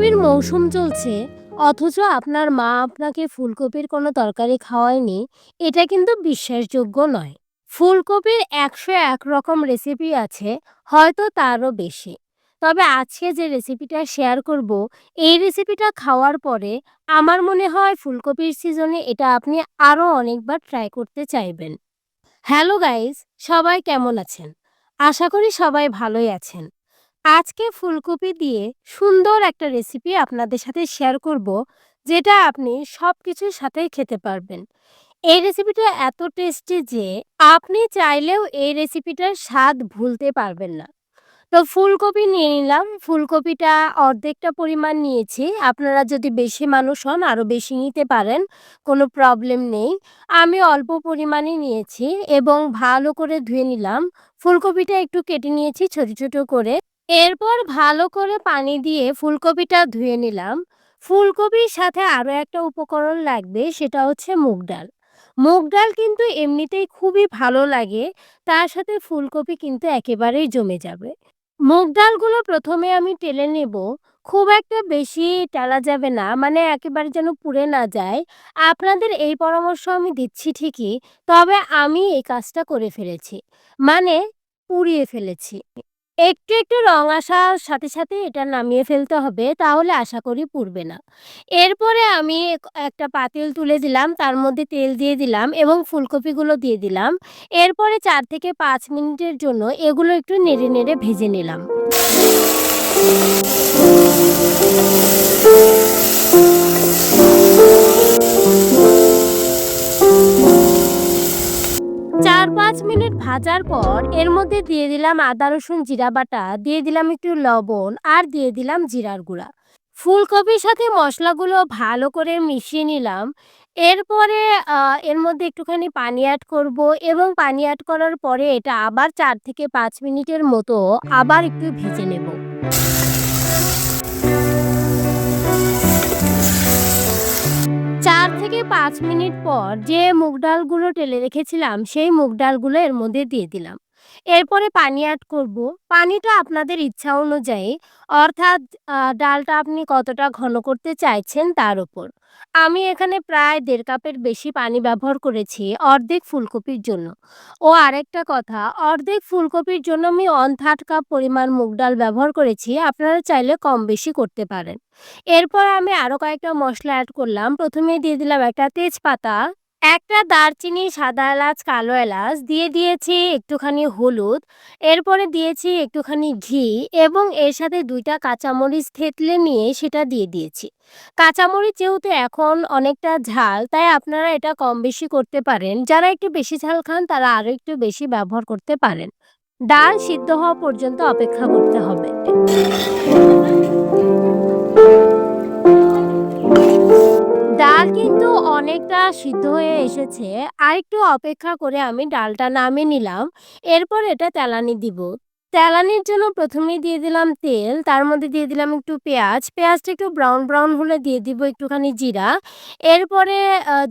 ফুলকপির মৌসুম চলছে, অথচ আপনার মা আপনাকে ফুলকপির কোনো তরকারি খাওয়ায়নি, এটা কিন্তু বিশ্বাসযোগ্য নয়। ফুলকপির একশো এক রকম রেসিপি আছে, হয়তো তারও বেশি। তবে আজকে যে রেসিপিটা শেয়ার করব, এই রেসিপিটা খাওয়ার পরে আমার মনে হয় ফুলকপির সিজনে এটা আপনি আরও অনেকবার ট্রাই করতে চাইবেন। হ্যালো গাইস সবাই কেমন আছেন? আশা করি সবাই ভালোই আছেন। আজকে ফুলকপি দিয়ে সুন্দর একটা রেসিপি আপনাদের সাথে শেয়ার করব, যেটা আপনি সব কিছুর সাথেই খেতে পারবেন। এই রেসিপিটা এত টেস্টি যে আপনি চাইলেও এই রেসিপিটার স্বাদ ভুলতে পারবেন না। তো ফুলকপি নিয়ে নিলাম, ফুলকপিটা অর্ধেকটা পরিমাণ নিয়েছি। আপনারা যদি বেশি মানুষ হন আরও বেশি নিতে পারেন, কোনো প্রবলেম নেই। আমি অল্প পরিমাণে নিয়েছি এবং ভালো করে ধুয়ে নিলাম। ফুলকপিটা একটু কেটে নিয়েছি ছোট ছোট করে। এরপর ভালো করে পানি দিয়ে ফুলকপিটা ধুয়ে নিলাম। ফুলকপির সাথে আরও একটা উপকরণ লাগবে, সেটা হচ্ছে মুগ ডাল। মুগ ডাল কিন্তু এমনিতেই খুবই ভালো লাগে, তার সাথে ফুলকপি কিন্তু একেবারেই জমে যাবে। মুগ ডালগুলো প্রথমে আমি টেলে নেব, খুব একটা বেশি টালা যাবে না মানে একেবারে যেন পুড়ে না যায়। আপনাদের এই পরামর্শ আমি দিচ্ছি ঠিকই, তবে আমি এই কাজটা করে ফেলেছি মানে পুড়িয়ে ফেলেছি। একটু, একটু রং আসার সাথে, সাথে এটা নামিয়ে ফেলতে হবে তাহলে আশা করি পুড়বে না। এরপরে আমি একটা পাতিল তুলে দিলাম, তার মধ্যে তেল দিয়ে দিলাম এবং ফুলকপিগুলো দিয়ে দিলাম। এরপরে চার থেকে পাঁচ মিনিটের জন্য এগুলো একটু নেড়ে, নেড়ে ভেজে নিলাম। চার পাঁচ মিনিট ভাজার পর এর মধ্যে দিয়ে দিলাম আদা, রসুন, জিরা বাটা, দিয়ে দিলাম একটু লবণ আর দিয়ে দিলাম জিরার গুঁড়া। ফুলকপির সাথে মশলাগুলো ভালো করে মিশিয়ে নিলাম। এরপরে এর মধ্যে একটুখানি পানি অ্যাড করব এবং পানি অ্যাড করার পরে এটা আবার চার থেকে পাঁচ মিনিটের মতো আবার একটু ভেজে নেব। চার থেকে পাঁচ মিনিট পর যে মুগ ডালগুলো টেলে রেখেছিলাম, সেই মুগ ডালগুলো এর মধ্যে দিয়ে দিলাম। এরপরে পানি অ্যাড করব। পানিটা আপনাদের ইচ্ছা অনুযায়ী, অর্থাৎ ডালটা আপনি কতটা ঘন করতে চাইছেন তার উপর। আমি এখানে প্রায় দেড় কাপের বেশি পানি ব্যবহার করেছি অর্ধেক ফুলকপির জন্য। ও আরেকটা কথা, অর্ধেক ফুলকপির জন্য আমি ওয়ান থার্ড কাপ পরিমাণ মুগ ডাল ব্যবহার করেছি, আপনারা চাইলে কম বেশি করতে পারেন। এরপর আমি আরও কয়েকটা মশলা অ্যাড করলাম। প্রথমে দিয়ে দিলাম একটা তেজপাতা। একটা দারচিনি সাদা এলাচ, কালো এলাচ দিয়ে দিয়েছি একটুখানি হলুদ, এরপরে দিয়েছি একটুখানি ঘি এবং এর সাথে দুইটা কাঁচামরিচ থেতলে নিয়ে সেটা দিয়ে দিয়েছি। কাঁচামরিচ যেহেতু এখন অনেকটা ঝাল, তাই আপনারা এটা কম বেশি করতে পারেন। যারা একটু বেশি ঝাল খান, তারা আরও একটু বেশি ব্যবহার করতে পারেন। ডাল সিদ্ধ হওয়া পর্যন্ত অপেক্ষা করতে হবে। সিদ্ধ হয়ে এসেছে। আর একটু অপেক্ষা করে আমি ডালটা নামিয়ে নিলাম। এরপর এটা তেলানি দিব। তেলানির জন্য প্রথমেই দিয়ে দিলাম তেল, তার মধ্যে দিয়ে দিলাম একটু পেঁয়াজ। পেঁয়াজটা একটু ব্রাউন ব্রাউন হলে দিয়ে দিব একটুখানি জিরা। এরপরে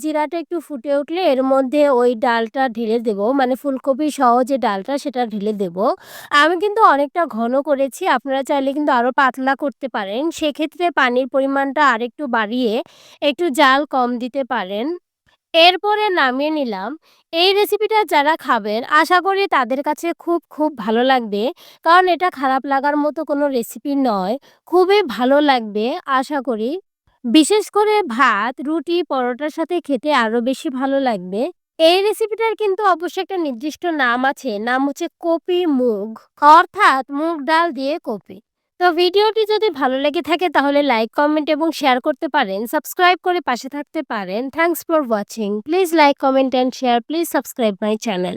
জিরাটা একটু ফুটে উঠলে এর মধ্যে ওই ডালটা ঢেলে দেব। মানে ফুলকপি সহ যে ডালটা সেটা ঢেলে দেব। আমি কিন্তু অনেকটা ঘন করেছি, আপনারা চাইলে কিন্তু আরও পাতলা করতে পারেন। সেক্ষেত্রে পানির পরিমাণটা আরেকটু বাড়িয়ে একটু জাল কম দিতে পারেন। এরপরে নামিয়ে নিলাম। এই রেসিপিটা যারা খাবেন, আশা করি তাদের কাছে খুব খুব ভালো লাগবে। কারণ এটা খারাপ লাগার মতো কোনো রেসিপি নয়। খুবই ভালো লাগবে, আশা করি। বিশেষ করে ভাত, রুটি, পরোটার সাথে খেতে আরও বেশি ভালো লাগবে। এই রেসিপিটার কিন্তু অবশ্যই একটা নির্দিষ্ট নাম আছে। নাম হচ্ছে কপি মুগ। অর্থাৎ মুগ ডাল দিয়ে কপি। তো ভিডিওটি যদি ভালো লেগে থাকে তাহলে লাইক, কমেন্ট এবং শেয়ার করতে পারেন। সাবস্ক্রাইব করে পাশে থাকতে পারেন। Thanks for watching please like comment and share please subscribe my channel